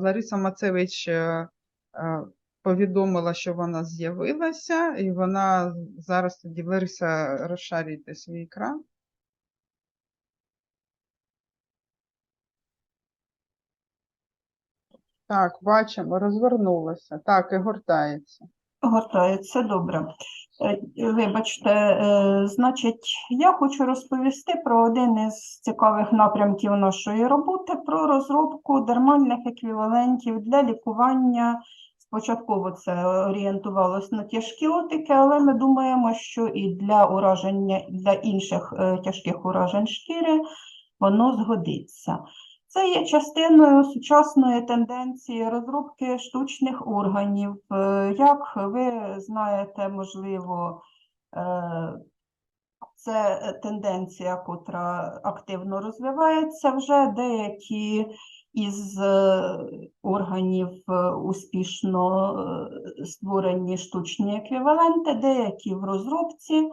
Лариса Мацевич е, е, повідомила, що вона з'явилася, і вона зараз тоді Лариса розшарюйте свій екран. Так, бачимо, розвернулася. Так, і гортається. Гортається добре. Е, Вибачте, е, значить, я хочу розповісти про один із цікавих напрямків нашої роботи про розробку дермальних еквівалентів для лікування. Спочатку це орієнтувалось на тяжкі отики, але ми думаємо, що і для ураження для інших е, тяжких уражень шкіри воно згодиться. Це є частиною сучасної тенденції розробки штучних органів. Е, Як ви знаєте, можливо, е, це тенденція, котра активно розвивається вже. Деякі із е, органів успішно створені штучні еквіваленти, деякі в розробці.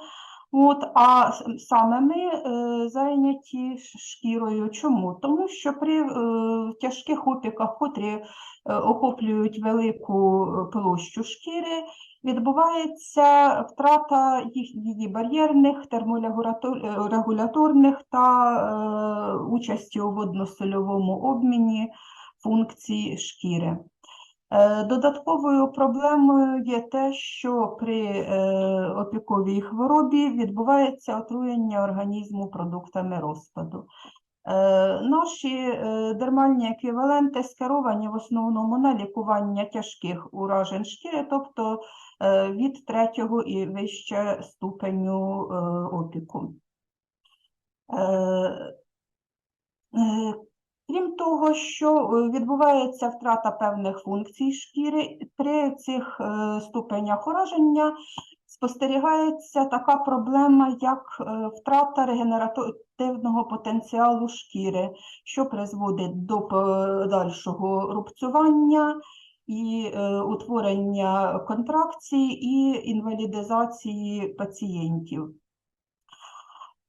От, а саме ми е, зайняті шкірою. Чому? Тому що при е, тяжких опіках, котрі е, охоплюють велику е, площу шкіри, відбувається втрата їх, її бар'єрних, терморегуляторних та е, участі у водно-сольовому обміні функцій шкіри. Е, Додатковою проблемою є те, що при е, опіковій хворобі відбувається отруєння організму продуктами розпаду. Е, Наші дермальні еквіваленти скеровані в основному на лікування тяжких уражень шкіри, тобто від третього і вище ступеню опіку. Крім того, що е, відбувається втрата певних функцій шкіри, при цих е, ступенях ураження спостерігається така проблема, як е, втрата регенеративного потенціалу шкіри, що призводить до подальшого рубцювання і утворення контракцій і інвалідизації пацієнтів.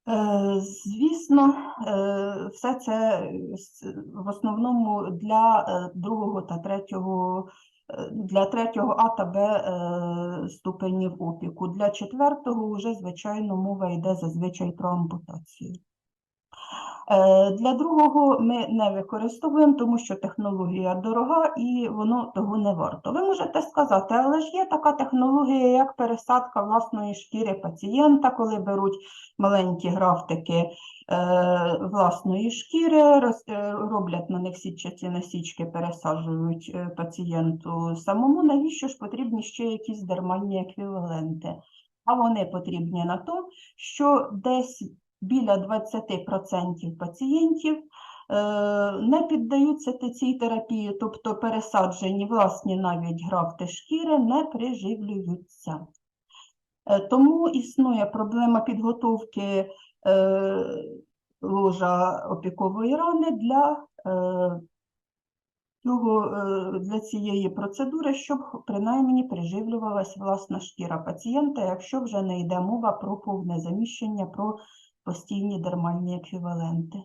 Е, Звісно, е, все це в основному для е, другого та третього, для третього А та Б ступенів опіку. Для четвертого вже, звичайно, мова йде зазвичай про ампутацію. Е, Для другого ми не використовуємо, тому що технологія дорога і воно того не варто. Ви можете сказати, але ж є така технологія, як пересадка власної шкіри пацієнта, коли беруть маленькі графтики е, власної шкіри, е, роблять на них сітчаті насічки, пересаджують пацієнту самому. Навіщо ж потрібні ще якісь дермальні еквіваленти? А вони потрібні на то, що десь біля 20% пацієнтів е, не піддаються цій терапії, тобто пересаджені власні навіть графти шкіри не приживлюються. Е, Тому існує проблема підготовки е, ложа опікової рани для, цього, для цієї процедури, щоб принаймні приживлювалась власна шкіра пацієнта, якщо вже не йде мова про повне заміщення, про постійні дермальні еквіваленти.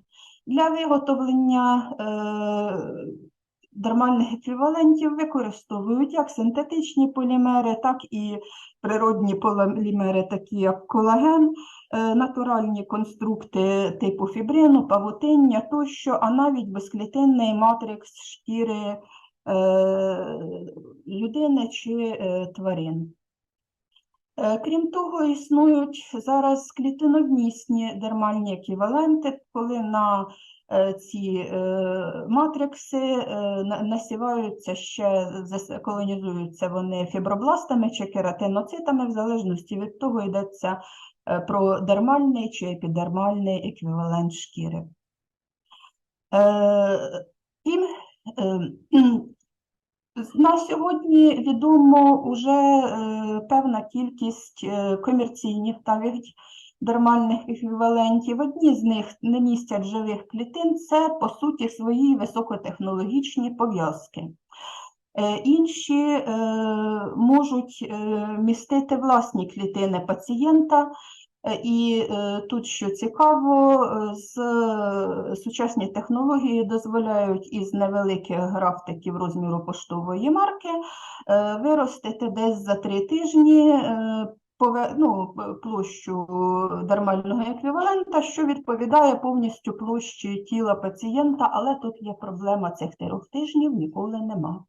Для виготовлення е, дермальних еквівалентів використовують як синтетичні полімери, так і природні полімери, такі як колаген, е, натуральні конструкти типу фібрину, павутиння тощо, а навіть безклітинний матрикс шкіри е, людини чи е, тварин. Е, Крім того, існують зараз клітиновмісні дермальні еквіваленти, коли на е, ці е, матрикси насіваються ще, колонізуються вони фібробластами чи кератиноцитами, в залежності від того, йдеться про дермальний чи епідермальний еквівалент шкіри. Е, на сьогодні відомо вже е, певна кількість е, комерційних навіть дермальних еквівалентів. Одні з них не містять живих клітин, це по суті свої високотехнологічні пов'язки. Е, Інші можуть містити власні клітини пацієнта, І е, тут, що цікаво, е, з е, сучасні технології дозволяють із невеликих графтиків розміру поштової марки е, виростити десь за три тижні е, ну, площу дермального еквівалента, що відповідає повністю площі тіла пацієнта, але тут є проблема цих трьох тижнів ніколи нема.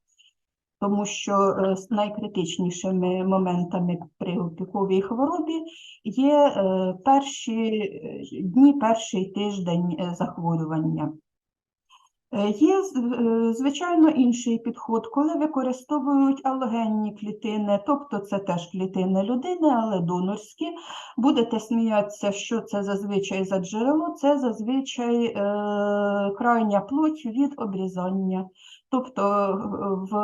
Тому що е, з найкритичнішими моментами при опіковій хворобі є е, перші е, дні, перший тиждень захворювання. Е, Є, е, звичайно, інший підход, коли використовують алогенні клітини, тобто це теж клітини людини, але донорські. Будете сміятися, що це зазвичай за джерело, це зазвичай е, крайня плоть від обрізання. Тобто е, в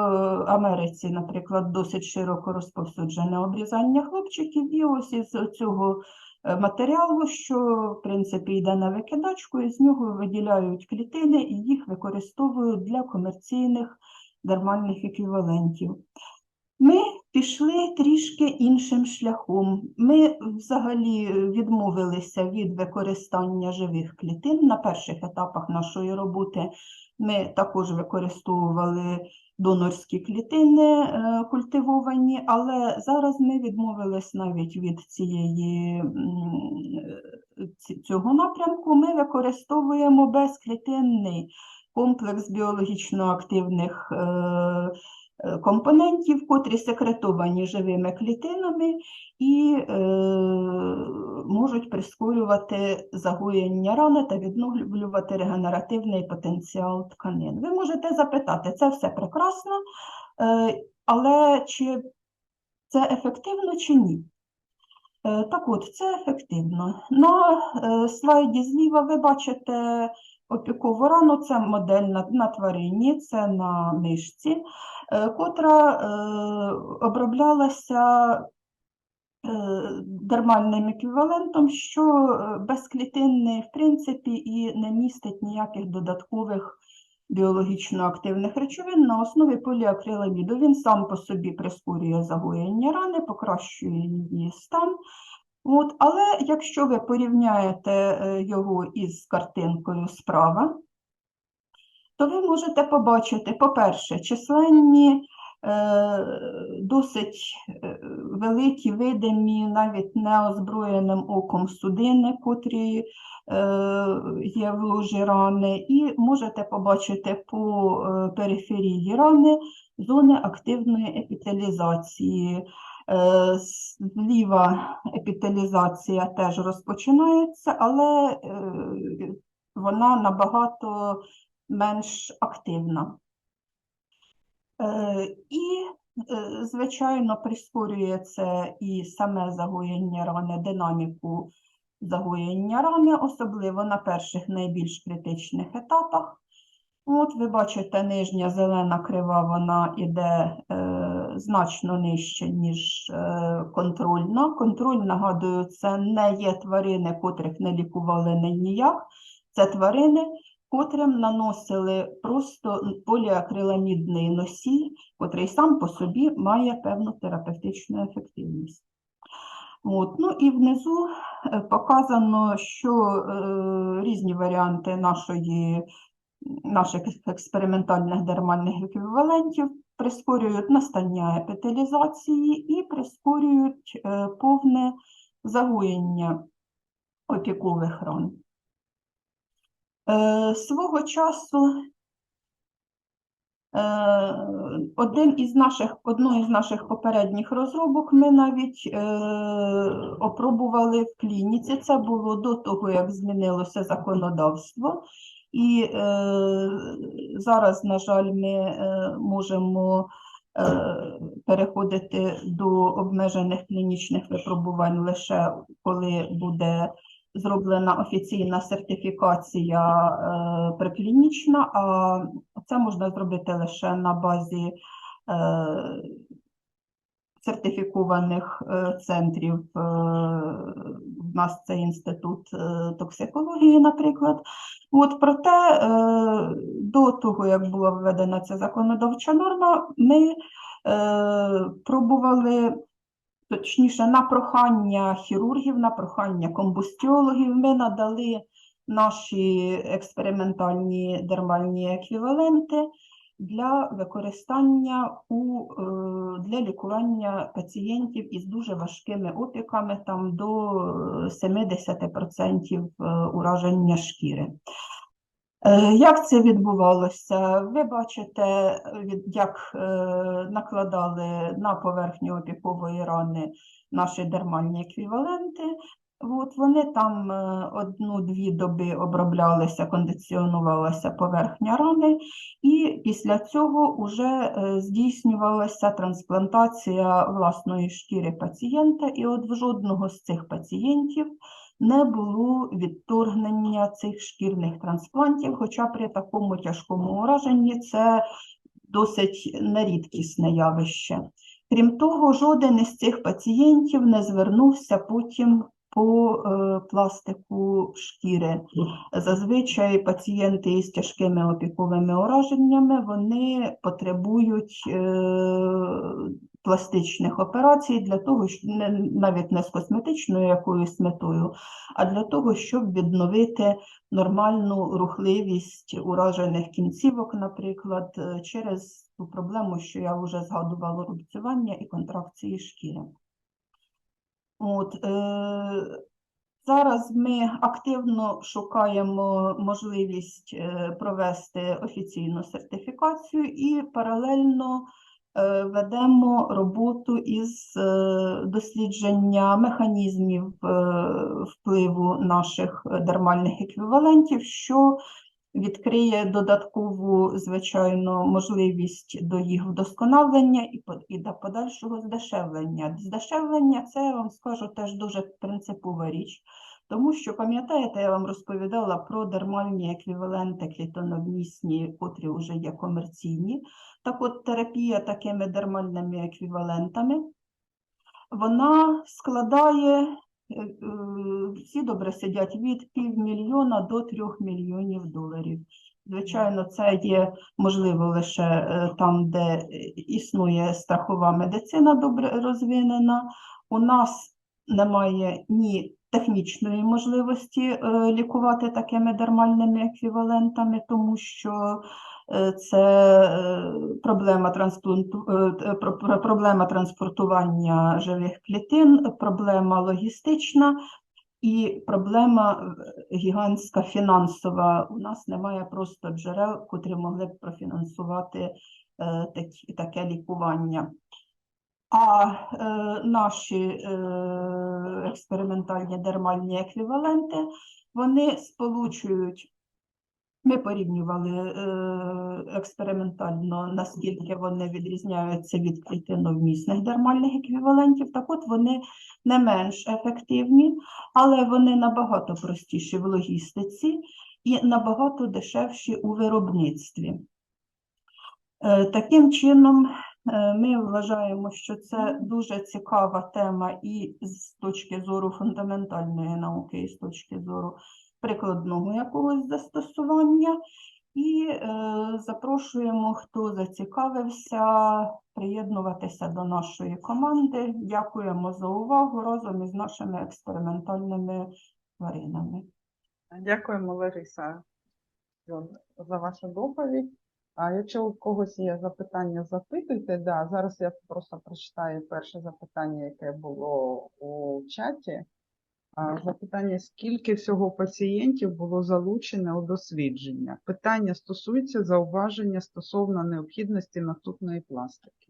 Америці, наприклад, досить широко розповсюджене обрізання хлопчиків, і ось із цього матеріалу, що в принципі йде на викидачку, і з нього виділяють клітини і їх використовують для комерційних дермальних еквівалентів. Ми пішли трішки іншим шляхом. Ми взагалі відмовилися від використання живих клітин на перших етапах нашої роботи. Ми також використовували донорські клітини е, культивовані, але зараз ми відмовились навіть від цієї, цього напрямку. Ми використовуємо безклітинний комплекс біологічно активних е, компонентів, котрі секретовані живими клітинами і е, можуть прискорювати загоєння рани та відновлювати регенеративний потенціал тканин. Ви можете запитати, це все прекрасно, е, але чи це ефективно чи ні? Е, Так от, це ефективно. На е, слайді зліва ви бачите опікову рану, це модель на, на тварині, це на мишці, е, котра е, оброблялася е, дермальним еквівалентом, що е, безклітинний, в принципі, і не містить ніяких додаткових біологічно активних речовин на основі поліакриламіду. Він сам по собі прискорює загоєння рани, покращує її стан. От, але якщо ви порівняєте е, його із картинкою справа, то ви можете побачити, по-перше, численні, е, досить е, великі, видимі, навіть неозброєним оком судини, котрі е, є в ложі рани, і можете побачити по периферії рани зони активної епітелізації. Зліва епітелізація теж розпочинається, але вона набагато менш активна. Е, І, е, звичайно, прискорює це і саме загоєння рани, динаміку загоєння рани, особливо на перших найбільш критичних етапах. От ви бачите, нижня зелена крива, вона іде е, значно нижче, ніж е, контрольна. Контроль, нагадую, це не є тварини, котрих не лікували ніяк. Це тварини, котрим наносили просто поліакриламідний носій, котрий сам по собі має певну терапевтичну ефективність. От, ну і внизу е, показано, що е, різні варіанти нашої наших експериментальних дермальних еквівалентів прискорюють настання епітелізації і прискорюють е, повне загоєння опікових ран. Е, Свого часу е, один із наших, одну із наших попередніх розробок ми навіть е, опробували в клініці. Це було до того, як змінилося законодавство. І е, зараз, на жаль, ми е, можемо е, переходити до обмежених клінічних випробувань лише коли буде зроблена офіційна сертифікація е, приклінічна, а це можна зробити лише на базі е, сертифікованих е, центрів. В нас це інститут токсикології, наприклад. От, проте до того, як була введена ця законодавча норма, ми пробували точніше, на прохання хірургів, на прохання комбустіологів ми надали наші експериментальні дермальні еквіваленти для використання у, е, для лікування пацієнтів із дуже важкими опіками, там до е, 70% е, ураження шкіри. Е, Як це відбувалося? Ви бачите, як е, накладали на поверхню опікової рани наші дермальні еквіваленти. От вони там е, одну-дві доби оброблялися, кондиціонувалася поверхня рани, і після цього вже здійснювалася трансплантація власної шкіри пацієнта, і от в жодного з цих пацієнтів не було відторгнення цих шкірних трансплантів, хоча при такому тяжкому ураженні це досить нерідкісне явище. Крім того, жоден із цих пацієнтів не звернувся потім по е, пластику шкіри. Зазвичай пацієнти із тяжкими опіковими ураженнями вони потребують е, пластичних операцій для того, навіть не з косметичною якоюсь метою, а для того, щоб відновити нормальну рухливість уражених кінцівок, наприклад, е, через ту проблему, що я вже згадувала, рубцювання і контракції шкіри. От, е, зараз ми активно шукаємо можливість е, провести офіційну сертифікацію і паралельно ведемо роботу із е, дослідження механізмів е, впливу наших е, дермальних еквівалентів, що відкриє додаткову, звичайно, можливість до їх вдосконалення і до подальшого здешевлення. Здешевлення це, я вам скажу, теж дуже принципова річ, тому що, пам'ятаєте, я вам розповідала про дермальні еквіваленти клітоновмісні, котрі вже є комерційні. Так от терапія такими дермальними еквівалентами, вона складає, е, е, всі добре сидять, від півмільйона до трьох мільйонів доларів. Звичайно, це є можливо лише е, там, де існує страхова медицина добре розвинена. У нас немає ні технічної можливості е, лікувати такими дермальними еквівалентами, тому що е, це е, проблема, транспланту... проблема транспортування живих клітин, проблема логістична і проблема гігантська фінансова. У нас немає просто джерел, котрі могли б профінансувати таке лікування. А е, наші е, експериментальні дермальні еквіваленти, вони сполучують, ми порівнювали е, експериментально, наскільки вони відрізняються від клітиновмісних дермальних еквівалентів. Так от вони не менш ефективні, але вони набагато простіші в логістиці і набагато дешевші у виробництві. Е, Таким чином, ми вважаємо, що це дуже цікава тема і з точки зору фундаментальної науки, і з точки зору прикладного якогось застосування. І е, запрошуємо, хто зацікавився, приєднуватися до нашої команди. Дякуємо за увагу разом із нашими експериментальними тваринами. Дякуємо, Лариса, за вашу доповідь. А якщо у когось є запитання, запитуйте. Да, зараз я просто прочитаю перше запитання, яке було у чаті. Запитання: скільки всього пацієнтів було залучено у дослідження? Питання стосується зауваження стосовно необхідності наступної пластики.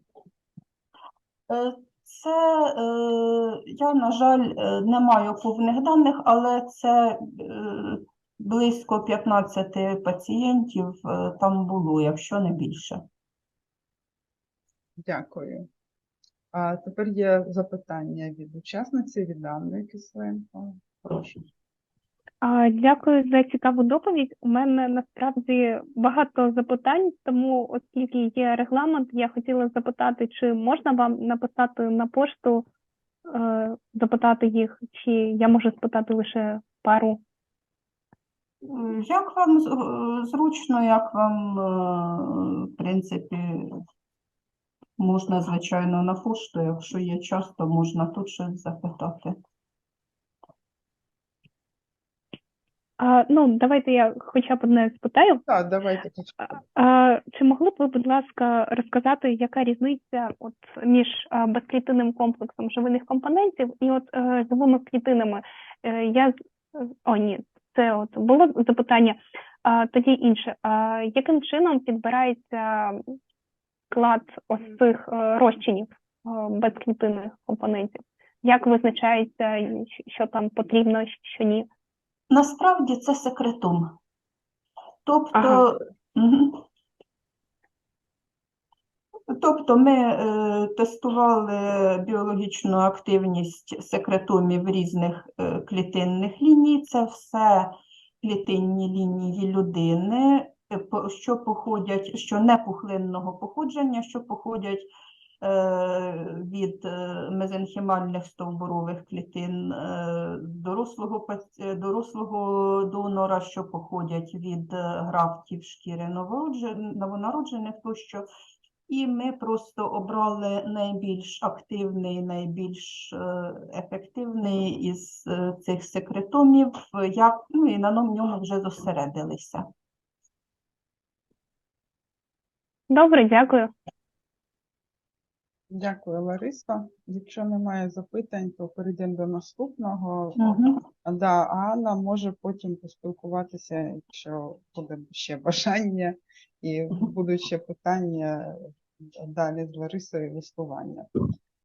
Е, Це е, я, на жаль, е, не маю повних даних, але це близько 15 пацієнтів е, там було, якщо не більше. Дякую. А тепер є запитання від учасниці від Анни Кисленко. Прошу. Дякую за цікаву доповідь. У мене насправді багато запитань, тому, оскільки є регламент, я хотіла запитати, чи можна вам написати на пошту, е, запитати їх, чи я можу спитати лише пару. Як вам зручно, як вам, е, в принципі, Можна, звичайно, на пошту, якщо є час, то можна тут щось запитати. А, ну, давайте я хоча б одне спитаю. Так, давайте. А, чи могли б ви, будь ласка, розказати, яка різниця от між безклітинним комплексом живильних компонентів і от е, живими клітинами? Е, я о, ні, це от було запитання. А, тоді інше. А, яким чином підбирається склад ось цих е, розчинів е, безклітинних компонентів? Як визначається, що там потрібно, що ні? Насправді це секретом. Тобто, Ага. Тобто ми е, тестували біологічну активність секретомів різних е, клітинних ліній. Це все клітинні лінії людини, е, що походять, що не пухлинного походження, що походять е, від е, мезенхімальних стовбурових клітин е, дорослого, е, дорослого донора, що походять від графтів шкіри новонароджених тощо. І ми просто обрали найбільш активний, найбільш е, ефективний із е, цих секретомів, як, ну і на ньому вже зосередилися. Добре, дякую. Дякую, Лариса. Якщо немає запитань, то перейдемо до наступного. Мгм. Да, а Анна може потім поспілкуватися, якщо буде ще бажання і будуть ще питання далі з Ларисою листування.